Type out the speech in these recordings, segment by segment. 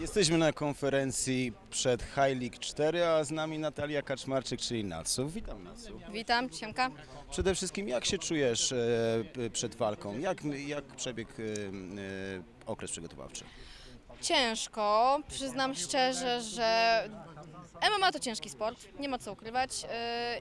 Jesteśmy na konferencji przed High League 4, a z nami Natalia Kaczmarczyk, czyli Natsu. Witam Natsu. Witam, Siemka. Przede wszystkim jak się czujesz e, przed walką? Jak, jak przebiegł e, e, okres przygotowawczy? Ciężko, przyznam szczerze, że MMA to ciężki sport, nie ma co ukrywać yy,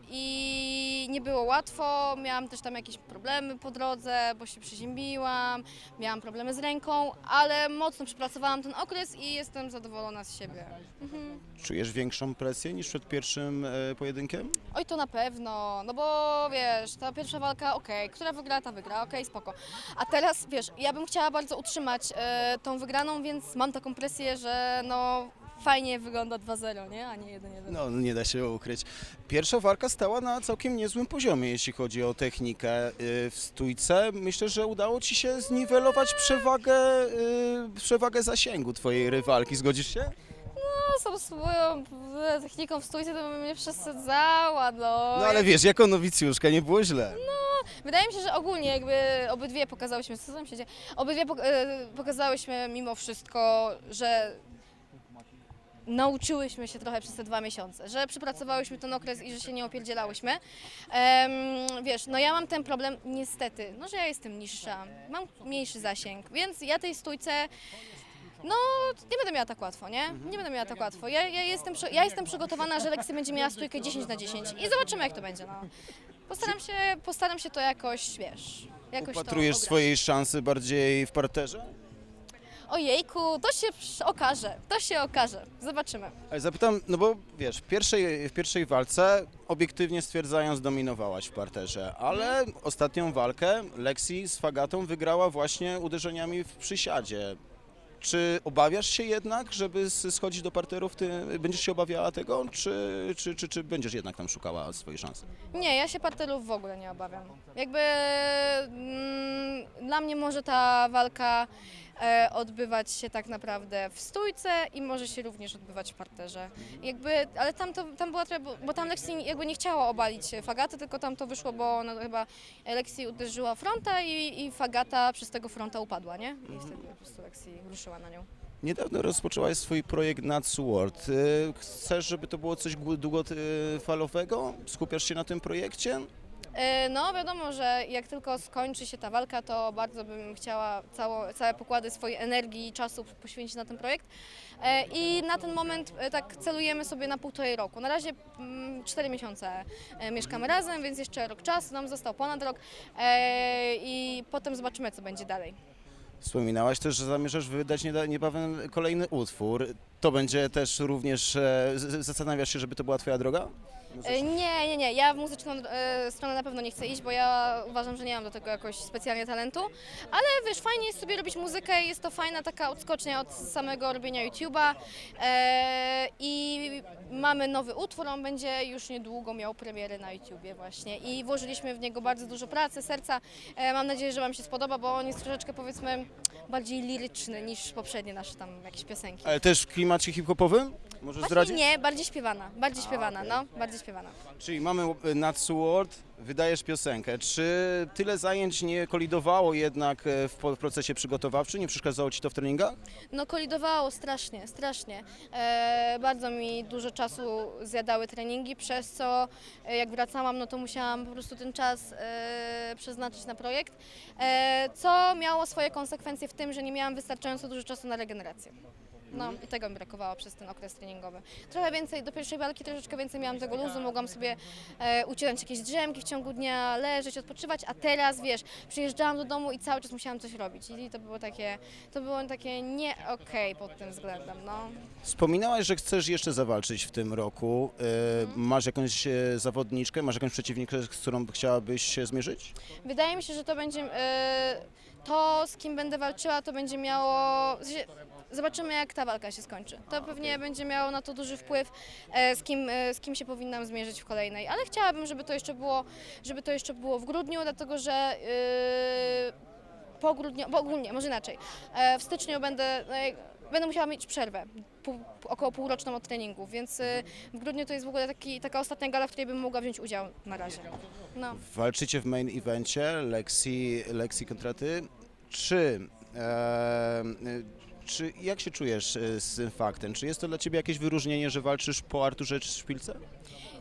i nie było łatwo, miałam też tam jakieś problemy po drodze, bo się przeziębiłam, miałam problemy z ręką, ale mocno przepracowałam ten okres i jestem zadowolona z siebie. Mhm. Czujesz większą presję niż przed pierwszym e, pojedynkiem? Oj, to na pewno, no bo wiesz, ta pierwsza walka, okej, która wygra, ta wygra, okej, spoko. A teraz, wiesz, ja bym chciała bardzo utrzymać e, tą wygraną, więc mam taką presję, że no fajnie wygląda 2-0, nie? A nie 1-1. No, nie da się ukryć. Pierwsza walka stała na całkiem niezłym poziomie, jeśli chodzi o technikę e, w stójce. Myślę, że udało Ci się zniwelować przewagę, e, przewagę zasięgu Twojej rywalki. Zgodzisz się? No, z swoją e, techniką w stójce to bym mnie przesadzała, no. No ale wiesz, jako nowicjuszka nie było źle. Wydaje mi się, że ogólnie jakby obydwie pokazałyśmy, co tam się dzieje, obydwie pok- e, pokazałyśmy mimo wszystko, że nauczyłyśmy się trochę przez te dwa miesiące, że przepracowałyśmy ten okres i że się nie opierdzielałyśmy. Em, wiesz, no ja mam ten problem niestety, no że ja jestem niższa, mam mniejszy zasięg, więc ja tej stójce no, nie będę miała tak łatwo, nie? Nie będę miała tak łatwo. Ja, ja, jestem, ja jestem przygotowana, że Lexi będzie miała stójkę 10 na 10 i zobaczymy jak to będzie, no. Postaram się, postaram się to jakoś, wiesz, jakoś Upatrujesz swojej szansy bardziej w parterze? Ojejku, to się okaże, to się okaże. Zobaczymy. Zapytam, no bo wiesz, w pierwszej, w pierwszej walce obiektywnie stwierdzając dominowałaś w parterze, ale ostatnią walkę Lexi z Fagatą wygrała właśnie uderzeniami w przysiadzie. Czy obawiasz się jednak, żeby s- schodzić do parterów, ty będziesz się obawiała tego, czy, czy, czy, czy będziesz jednak tam szukała swojej szansy? Nie, ja się parterów w ogóle nie obawiam. Jakby mm, dla mnie może ta walka odbywać się tak naprawdę w stójce i może się również odbywać w parterze. Jakby, ale tam, to, tam była trochę, bo, tam Lexi jakby nie chciała obalić Fagaty, tylko tam to wyszło, bo ona chyba Lexi uderzyła fronta i, i Fagata przez tego fronta upadła, nie? I wtedy po prostu Lexi ruszyła na nią. Niedawno rozpoczęłaś swój projekt Natsu World. Y, Chcesz, żeby to było coś długofalowego? Skupiasz się na tym projekcie? E, No wiadomo, że jak tylko skończy się ta walka, to bardzo bym chciała cało, całe pokłady swojej energii i czasu poświęcić na ten projekt. E, I na ten moment e, tak celujemy sobie na półtorej roku. Na razie mm, cztery miesiące mieszkamy razem, więc jeszcze rok czasu nam został ponad rok i potem zobaczymy, co będzie dalej. Wspominałaś też, że zamierzasz wydać niebawem kolejny utwór. To będzie też również, zastanawiasz się, żeby to była twoja droga? E, Nie, nie, nie. Ja w muzyczną e, stronę na pewno nie chcę iść, bo ja uważam, że nie mam do tego jakoś specjalnie talentu. Ale wiesz, fajnie jest sobie robić muzykę jest to fajna taka odskocznia od samego robienia YouTube'a. E, I mamy nowy utwór, on będzie już niedługo miał premierę na YouTubie właśnie. I włożyliśmy w niego bardzo dużo pracy, serca. E, mam nadzieję, że Wam się spodoba, bo on jest troszeczkę powiedzmy bardziej liryczny niż poprzednie nasze tam jakieś piosenki. Ale też w klimacie hip-hopowym? Możesz Właśnie zdradzić? nie, bardziej śpiewana, bardziej śpiewana, no, bardziej śpiewana. Czyli mamy e, Natsu World, wydajesz piosenkę. Czy tyle zajęć nie kolidowało jednak e, w po- w procesie przygotowawczym? Nie przeszkadzało ci to w treningach? No kolidowało strasznie, strasznie. E, bardzo mi dużo czasu zjadały treningi, przez co e, jak wracałam, no to musiałam po prostu ten czas e, przeznaczyć na projekt, e, co miało swoje konsekwencje w tym, że nie miałam wystarczająco dużo czasu na regenerację. No i tego mi brakowało przez ten okres treningowy. Trochę więcej, do pierwszej walki troszeczkę więcej miałam tego luzu, mogłam sobie e, ucinać jakieś drzemki w ciągu dnia, leżeć, odpoczywać, a teraz wiesz, przyjeżdżałam do domu i cały czas musiałam coś robić i to było takie, to było takie nie okej pod tym względem, no. Wspominałaś, że chcesz jeszcze zawalczyć w tym roku. E, Mhm. Masz jakąś e, zawodniczkę, masz jakąś przeciwniczkę, z którą chciałabyś się zmierzyć? Wydaje mi się, że to będzie, e, to z kim będę walczyła, to będzie miało, w sensie, zobaczymy jak ta walka się skończy. To pewnie będzie miało na to duży wpływ, e, z kim, e, z kim się powinnam zmierzyć w kolejnej, ale chciałabym, żeby to jeszcze było, żeby to jeszcze było w grudniu, dlatego że e, po grudniu, bo ogólnie, może inaczej, e, w styczniu będę, e, będę musiała mieć przerwę, pół, około półroczną od treningów, więc e, w grudniu to jest w ogóle taki, taka ostatnia gala, w której bym mogła wziąć udział na razie. No. Walczycie w main evencie Lexi, Lexi kontra ty. Czy, e, Czy jak się czujesz e, z tym faktem? Czy jest to dla ciebie jakieś wyróżnienie, że walczysz po Arturze Szpilce?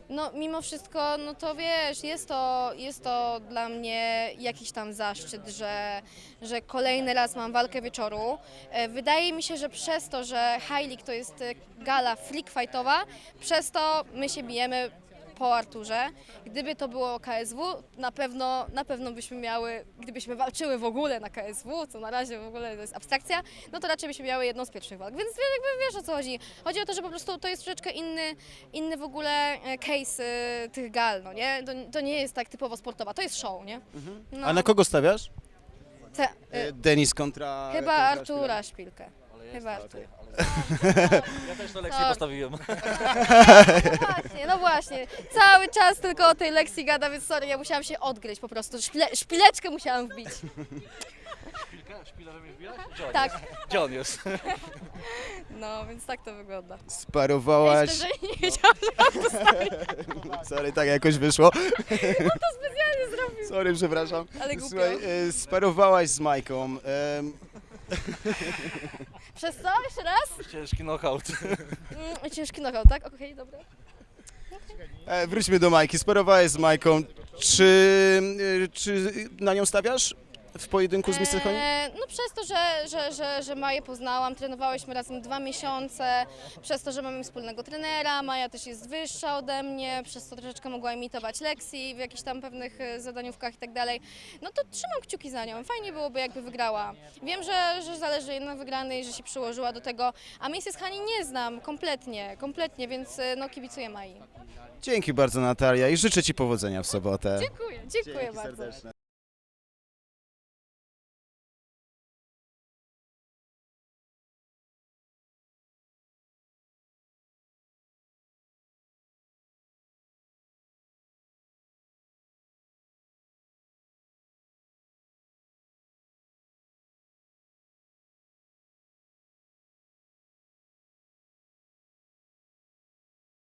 No mimo wszystko, no to wiesz, jest to, jest to dla mnie jakiś tam zaszczyt, że, że kolejny raz mam walkę wieczoru. E, Wydaje mi się, że przez to, że High to jest e, gala freak fightowa, przez to my się bijemy po Arturze. Gdyby to było KSW, na pewno, na pewno byśmy miały, gdybyśmy walczyły w ogóle na KSW, co na razie w ogóle to jest abstrakcja, no to raczej byśmy miały jedną z pierwszych walk. Więc jakby wiesz o co chodzi. Chodzi o to, że po prostu to jest troszeczkę inny, inny w ogóle e, case e, tych gal, no nie? To, to nie jest tak typowo sportowa, to jest show, nie? No, A na kogo stawiasz? te, e, Denis kontra... chyba kontra Artura Szpilkę. Chyba Artura. Ja też to lekcję Tak. postawiłem. No właśnie, no właśnie. Cały czas tylko o tej lekcji gada, więc sorry, ja musiałam się odgryźć po prostu. Szpile, szpileczkę musiałam wbić. Szpilka? Szpila we mnie wbiłaś? On Tak, jest? On jest? no więc tak to wygląda. Sparowałaś... Myślę, że nie wiedziałam, Sorry, tak jakoś wyszło. to specjalnie zrobił. Sorry, przepraszam. Ale głupio. Słuchaj, e, sparowałaś z Majką. em, Przez co? Jeszcze raz? Ciężki knockout. Mm, ciężki knockout, tak? Okej, dobra. E, wróćmy do Majki. Sparowałeś z Majką. Czy, e, czy na nią stawiasz w pojedynku z Mr. Honey? Eee, no przez to, że, że, że, że Maję poznałam, trenowałyśmy razem dwa miesiące, przez to, że mamy wspólnego trenera, Maja też jest wyższa ode mnie, przez to troszeczkę mogła imitować lekcji w jakichś tam pewnych e, zadaniówkach i tak dalej. No to trzymam kciuki za nią, fajnie byłoby jakby wygrała. Wiem, że, że zależy jej na wygranej, że się przyłożyła do tego, a Mrs. Hani nie znam kompletnie, kompletnie, więc e, no kibicuję Mai. Dzięki bardzo Natalia i życzę Ci powodzenia w sobotę. Dziękuję, dziękuję Dzięki bardzo.